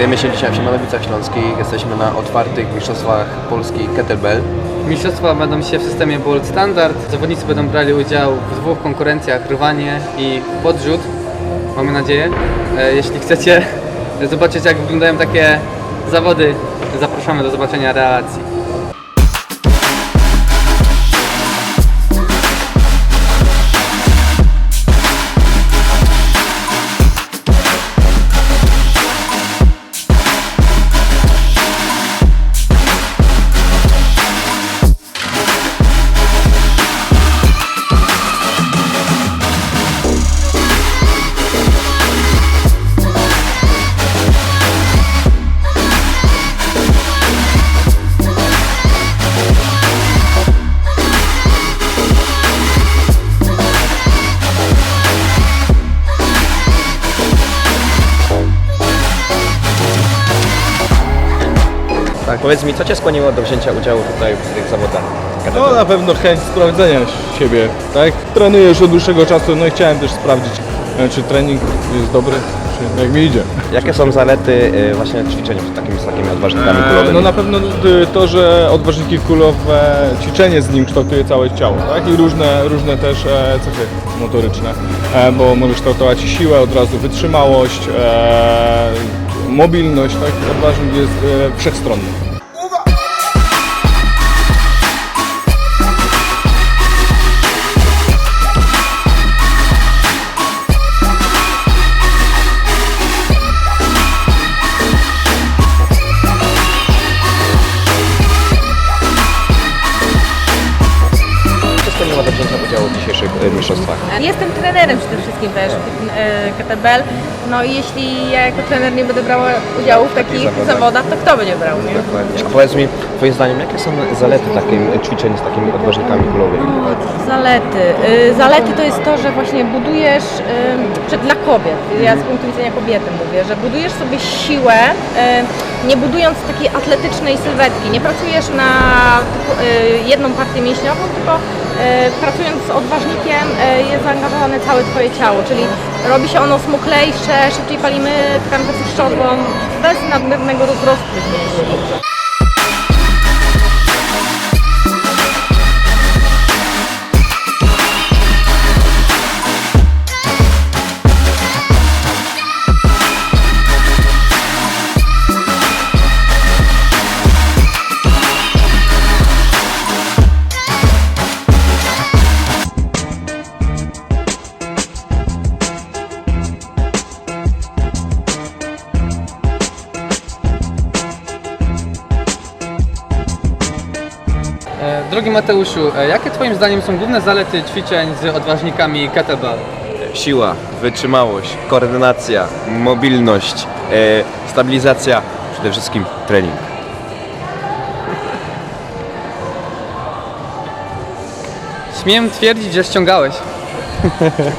Znajdujemy się dzisiaj w Siemanowicach Śląskich. Jesteśmy na otwartych mistrzostwach Polski Kettlebell. Mistrzostwa będą się w systemie Bolt Standard. Zawodnicy będą brali udział w dwóch konkurencjach, rwanie i podrzut. Mamy nadzieję. E, Jeśli chcecie zobaczyć jak wyglądają takie zawody, zapraszamy do zobaczenia relacji. Tak, powiedz mi, co Cię skłoniło do wzięcia udziału tutaj w tych zawodach? No na pewno chęć sprawdzenia siebie, tak? Trenuję już od dłuższego czasu, no i chciałem też sprawdzić, e, czy trening jest dobry, czy jak mi idzie. Jakie są zalety e, właśnie ćwiczenia z takimi, z takimi odważnikami kulowymi? No na pewno y, to, że odważniki kulowe, ćwiczenie z nim kształtuje całe ciało, tak? I różne, różne też e, cechy motoryczne, e, bo może kształtować siłę, od razu wytrzymałość, e, mobilność, tak? Odważnik jest e, dzisiejszych e, mistrzostwach? Jestem trenerem przede wszystkim też e, kettlebell. No i jeśli ja jako trener nie będę brała udziału w takich zawodach. zawodach, to kto będzie brał? Nie? A powiedz mi, Twoim zdaniem, jakie są zalety takim ćwiczeń z takimi odważnikami kulowymi? Zalety. Y, Zalety to jest to, że właśnie budujesz y, dla kobiet. Ja z punktu widzenia kobiety mówię, że budujesz sobie siłę, y, nie budując takiej atletycznej sylwetki. Nie pracujesz na y, jedną partię mięśniową, tylko y, pracując z odważnikiem y, jest zaangażowane całe Twoje ciało, czyli robi się ono smuklejsze, szybciej palimy tkankę tłuszczową, bez nadmiernego rozrostu mięśni. Drogi Mateuszu, e, jakie Twoim zdaniem są główne zalety ćwiczeń z odważnikami kettlebell? Siła, wytrzymałość, koordynacja, mobilność, e, stabilizacja, przede wszystkim trening. Śmiem twierdzić, że ściągałeś.